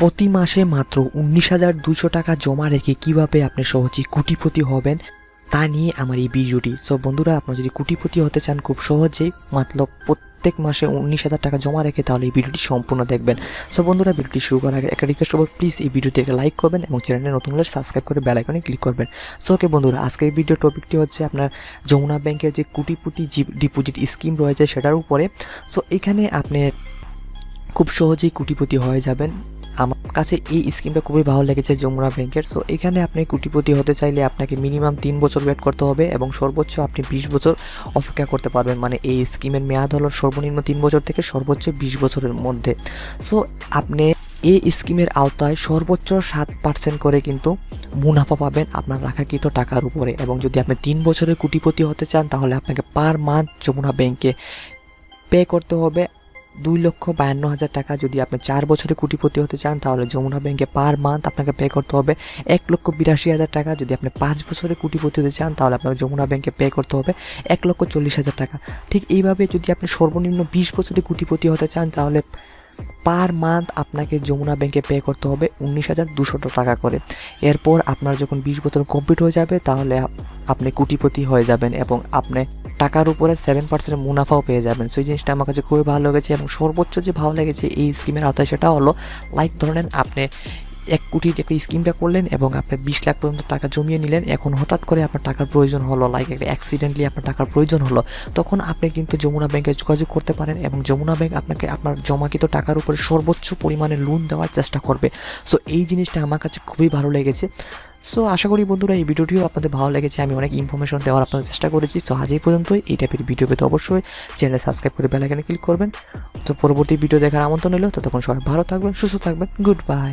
প্রতি মাসে মাত্র উনিশ হাজার দুশো টাকা জমা রেখে কীভাবে আপনি সহজেই কুটিপতি হবেন, তা নিয়ে আমার এই ভিডিওটি। সো বন্ধুরা, আপনারা যদি কুটিপতি হতে চান, খুব সহজেই মাত্র প্রত্যেক মাসে উনিশ হাজার টাকা জমা রেখে তাহলে এই ভিডিওটি সম্পূর্ণ দেখবেন। সো বন্ধুরা, ভিডিওটি শুরু করার আগে একটা রিকোয়েস্ট করব প্লিজ এই ভিডিওতে একটা লাইক করবেন এবং চ্যানেলে নতুন হলে সাবস্ক্রাইব করে বেল আইকনে ক্লিক করবেন। সো ওকে বন্ধুরা, আজকের ভিডিও টপিকটি হচ্ছে আপনার যমুনা ব্যাংকের যে কোটিপতি ডিপোজিট স্কিম রয়েছে, সেটার উপরে। সো এখানে আপনি খুব সহজেই কুটিপতি হয়ে যাবেন। কাছে এই স্কিমটা খুবই ভালো লেগেছে যমুনা ব্যাংকের। সো এখানে আপনি কোটিপতি হতে চাইলে আপনাকে মিনিমাম তিন বছর ওয়েট করতে হবে এবং সর্বোচ্চ আপনি বিশ বছর অপেক্ষা করতে পারবেন। মানে এই স্কিমের মেয়াদ হলো সর্বনিম্ন তিন বছর থেকে সর্বোচ্চ বিশ বছরের মধ্যে। সো আপনি এই স্কিমের আওতায় সর্বোচ্চ সাত পার্সেন্ট করে কিন্তু মুনাফা পাবেন আপনার রাখাকৃত টাকার উপরে এবং যদি আপনি তিন বছরের কোটিপতি হতে চান, তাহলে আপনাকে পার মান্থ যমুনা ব্যাংকে পে করতে হবে দুই লক্ষ বায়ান্ন হাজার টাকা যদি আপনি চার বছরে কোটিপতি হতে চান, তাহলে যমুনা ব্যাংকে পার মান্থ আপনাকে পে করতে হবে। এক লক্ষ বিরাশি হাজার টাকা যদি আপনি পাঁচ বছরে কোটিপতি হতে চান, তাহলে আপনাকে যমুনা ব্যাংকে পে করতে হবে এক লক্ষ চল্লিশ হাজার টাকা। ঠিক এইভাবে যদি আপনি সর্বনিম্ন বিশ বছরে কোটিপতি হতে চান, তাহলে পার মান্থ আপনাকে যমুনা ব্যাংকে পে করতে হবে উনিশ হাজার দুশো টাকা করে। এরপর আপনার যখন বিশ বছর কমপ্লিট হয়ে যাবে, তাহলে আপনি কোটিপতি হয়ে যাবেন এবং আপনি টাকার উপরে সেভেন পার্সেন্ট মুনাফাও পেয়ে যাবেন। সেই জিনিসটা আমার কাছে খুবই ভালো লেগেছে এবং সর্বোচ্চ যে ভালো লেগেছে এই স্কিমের আওতায় সেটা হলো লাইক ধরেন আপনি এক কোটির একটা স্কিমটা করলেন এবং আপনি বিশ লাখ পর্যন্ত টাকা জমিয়ে নিলেন, এখন হঠাৎ করে আপনার টাকার প্রয়োজন হলো লাইক একটা অ্যাক্সিডেন্টলি আপনার টাকার প্রয়োজন হলো, তখন আপনি কিন্তু যমুনা ব্যাংকে যোগাযোগ করতে পারেন এবং যমুনা ব্যাংক আপনাকে আপনার জমাকৃত টাকার উপরে সর্বোচ্চ পরিমাণে লোন দেওয়ার চেষ্টা করবে। সো এই জিনিসটা আমার কাছে খুবই ভালো লেগেছে। সো আশা করি বন্ধুরা, এই ভিডিওটিও আপনাদের ভালো লেগেছে। আমি অনেক ইনফরমেশন দেওয়ার আপনাদের চেষ্টা করেছি। সো আজ এই এই টাইপের ভিডিও পেতে অবশ্যই চ্যানেল সাবস্ক্রাইব করে বেলাইকানে ক্লিক করবেন। তো পরবর্তী ভিডিও দেখার আমন্ত্রণ এলো ততক্ষণ সবাই ভালো থাকবেন, সুস্থ থাকবেন। Good bye